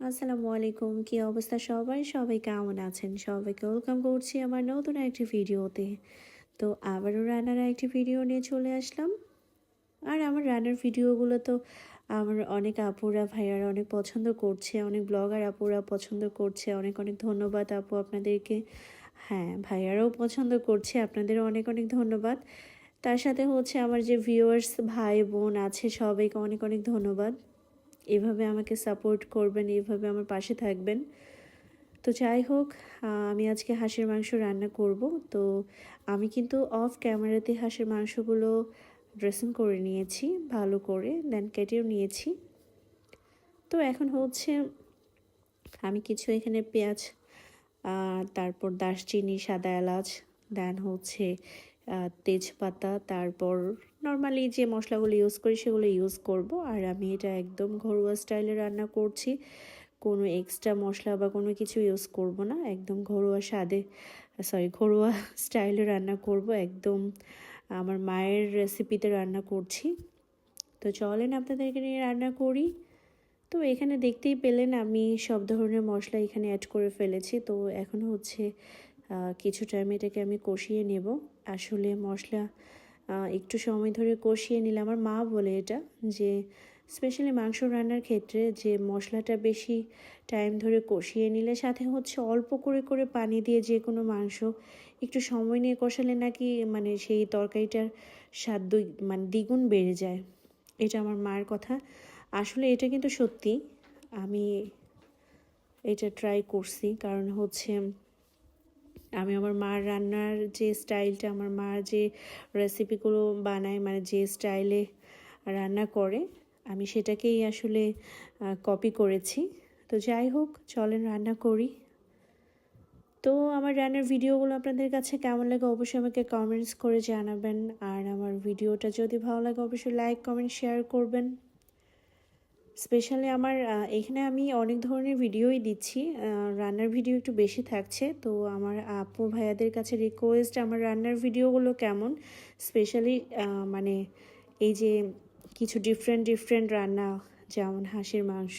আসসালামু আলাইকুম। কি অবস্থা সবাই? সবাই কেমন আছেন? সবাইকে ওয়েলকাম করছি আমার নতুন একটি ভিডিওতে। তো আবারও রান্নার একটি ভিডিও নিয়ে চলে আসলাম। আর আমার রান্নার ভিডিওগুলো তো আমার অনেক আপুরা, ভাইয়ারা অনেক পছন্দ করছে, অনেক ব্লগার আপুরা পছন্দ করছে, অনেক অনেক ধন্যবাদ আপু আপনাদেরকে। হ্যাঁ ভাইয়ারাও পছন্দ করছে, আপনাদেরও অনেক অনেক ধন্যবাদ। তার সাথে হচ্ছে আমার যে ভিউয়ার্স ভাই বোন আছে, সবাইকে অনেক অনেক ধন্যবাদ। এভাবে আমাকে সাপোর্ট করবেন, এভাবে আমার পাশে থাকবেন। তো যাই হোক আমি আজকে হাঁসের মাংস রান্না করব। তো আমি কিন্তু অফ ক্যামেরাতে হাঁসের মাংসগুলো ড্রেসিং করে নিয়েছি, ভালো করে দেন কেটেও নিয়েছি। তো এখন হচ্ছে আমি কিছু এখানে পেঁয়াজ তারপর দারচিনি, সাদা এলাচ দেন হচ্ছে তেজপাতা, তারপর নর্মালি যে মশলাগুলো ইউজ করি সেগুলো ইউজ করব। আর আমি এটা একদম ঘরোয়া স্টাইলে রান্না করছি। কোনো এক্সট্রা মশলা বা কোনো কিছু ইউজ করব না। একদম ঘরোয়া স্বাদে সরি ঘরোয়া স্টাইলে রান্না করব। একদম আমার মায়ের রেসিপিতে রান্না করছি। তো চলেন আপনাদেরকে নিয়ে রান্না করি। তো এখানে দেখতেই পেলেন আমি সব ধরনের মশলা এখানে অ্যাড করে ফেলেছি। তো এখন হচ্ছে কিছু টাইম এটাকে আমি কষিয়ে নেব। আসলে মশলা একটু সময় ধরে কষিয়ে নিলে। আমার মা বলে এটা যে স্পেশালি মাংস রান্নার ক্ষেত্রে যে মশলাটা বেশি টাইম ধরে কষিয়ে নিলে, সাথে হচ্ছে অল্প করে করে পানি দিয়ে যে কোনো মাংস একটু সময় নিয়ে কষালে নাকি মানে সেই তরকারিটার স্বাদ দুই মানে দ্বিগুণ বেড়ে যায়। এটা আমার মার কথা। আসলে এটা কিন্তু সত্যি। আমি এটা ট্রাই করছি। কারণ হচ্ছে আমি আমার মার রান্নার যে স্টাইলটা, আমার মা যে রেসিপিগুলো বানায় মানে যে স্টাইলে রান্না করে, আমি সেটাকেই আসলে কপি করেছি। তো যাই হোক, চলেন রান্না করি। তো আমার রান্নার ভিডিওগুলো আপনাদের কাছে কেমন লাগে অবশ্যই আমাকে কমেন্টস করে জানাবেন। আর আমার ভিডিওটা যদি ভালো লাগে, অবশ্যই লাইক কমেন্ট শেয়ার করবেন। স্পেশালি আমার এখানে আমি অনেক ধরনের ভিডিওই দিচ্ছি। রান্নার ভিডিও একটু বেশি থাকছে। তো আমার আপু ভাইয়াদের কাছে রিকোয়েস্ট আমার রান্নার ভিডিওগুলো কেমন? স্পেশালি মানে এই যে কিছু ডিফারেন্ট ডিফারেন্ট রান্না, যেমন হাঁসের মাংস।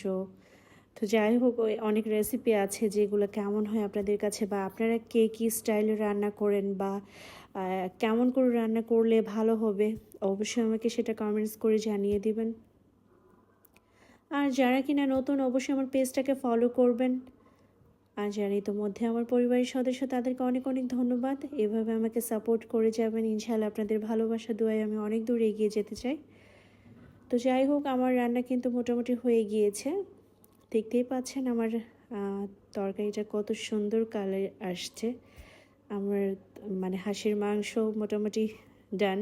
তো যাই হোক অনেক রেসিপি আছে যেগুলো কেমন হয় আপনাদের কাছে বা আপনারা কে কী স্টাইলে রান্না করেন বা কেমন করে রান্না করলে ভালো হবে? অবশ্যই আমাকে সেটা কমেন্টস করে জানিয়ে দিবেন। আর যারা কিনা নতুন, অবশ্যই আমার পেজটাকে ফলো করবেন। আর যারা ইতোমধ্যে আমার পরিবারের সদস্য, তাদেরকে অনেক অনেক ধন্যবাদ। এভাবে আমাকে সাপোর্ট করে যাবেন। ইনশাল্লাহ আপনাদের ভালোবাসা, দোয়ায় আমি অনেক দূর এগিয়ে যেতে চাই। তো যাই হোক, আমার রান্না কিন্তু মোটামুটি হয়ে গিয়েছে। দেখতেই পাচ্ছেন আমার তরকারিটা কত সুন্দর কালার আসছে। আমার মানে হাঁসের মাংস মোটামুটি ডান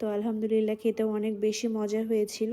তো আলহামদুলিল্লাহ, খেতেও অনেক বেশি মজা হয়েছিল।